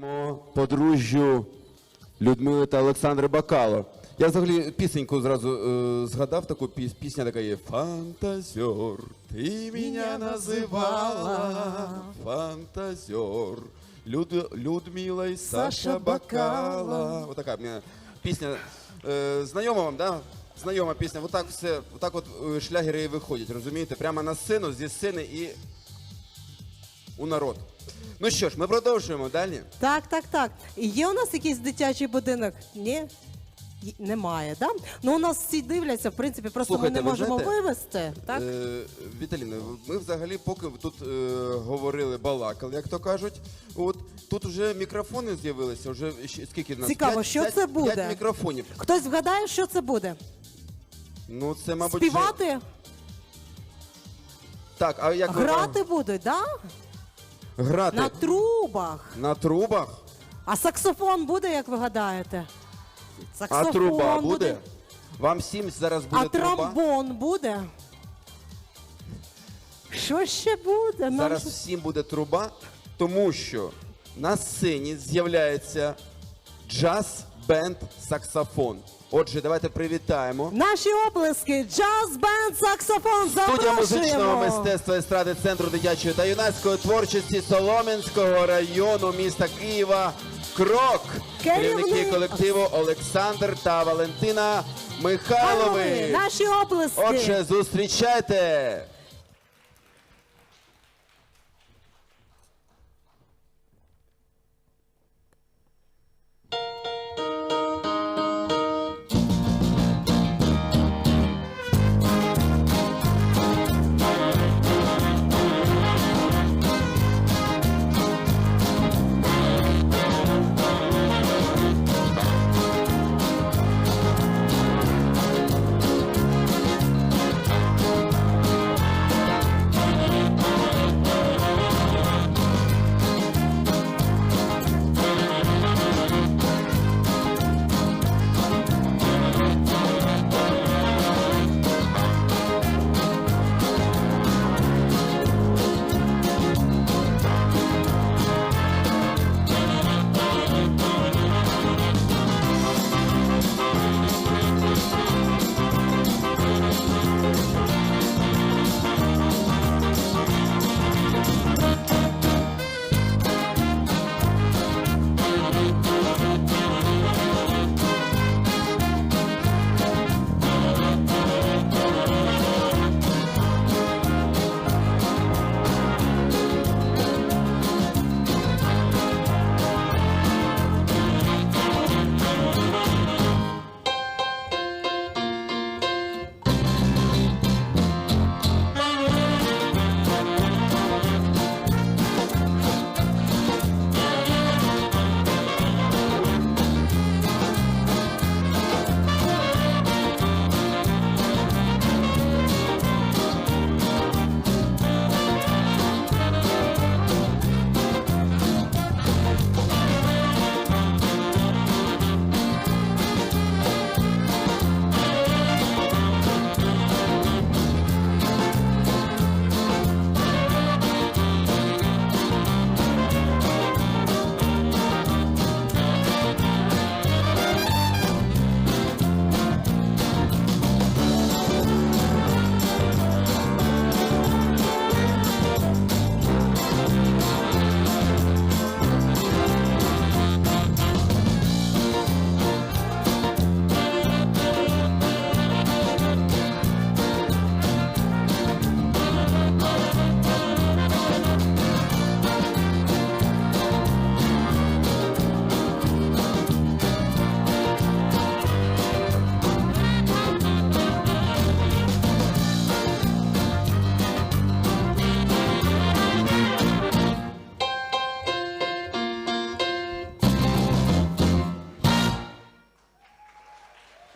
Дякуємо подружжю Людмили та Олександри Бакало. Я взагалі пісеньку зразу е, згадав таку піс- пісня така є. Фантазер, ти мене називала. Фантазер. Люд, Людмила і Саша Саша Бакала. Бакала. Отака мені пісня. Е, знайома вам, да? Знайома пісня. Отак все, отак от е, шлягери і виходять, розумієте? Прямо на сцену, зі сцени і у народ. Ну що ж, ми продовжуємо далі. Так, так, так. І Є у нас якийсь дитячий будинок? Ні? Й- Немає, да? Ну у нас всі дивляться, в принципі, просто Слухайте, ми не можемо знаєте, вивести. Так? Е, Віталіна, ми взагалі поки тут е, говорили, балакали, як то кажуть. От тут вже мікрофони з'явилися. Вже скільки в нас? Цікаво, П'ять- що п'ять- це буде? П'ять мікрофонів. Хтось вгадає, що це буде? Ну це, мабуть, Співати? вже- Так, а як ви- Грати будуть, да? Грати На трубах. на трубах? А саксофон буде, як ви гадаєте? А труба буде? Вам всім зараз буде А труба? тромбон буде? Що ще буде? Нам Зараз ще- всім буде труба, тому що на сцені з'являється джаз-бенд саксофон. Отже, давайте привітаємо. Наші оплески, джаз бенд саксофон. Студія музичного Запрошуємо. мистецтва естради Центру дитячої та юнацької творчості Солом'янського району міста Києва. Крок Керівник. керівники колективу Олександр та Валентина Михайлови. Наші оплески. Отже, зустрічайте.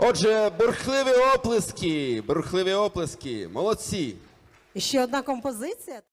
Отже, бурхливі оплески, бурхливі оплески, молодці. І ще одна композиція.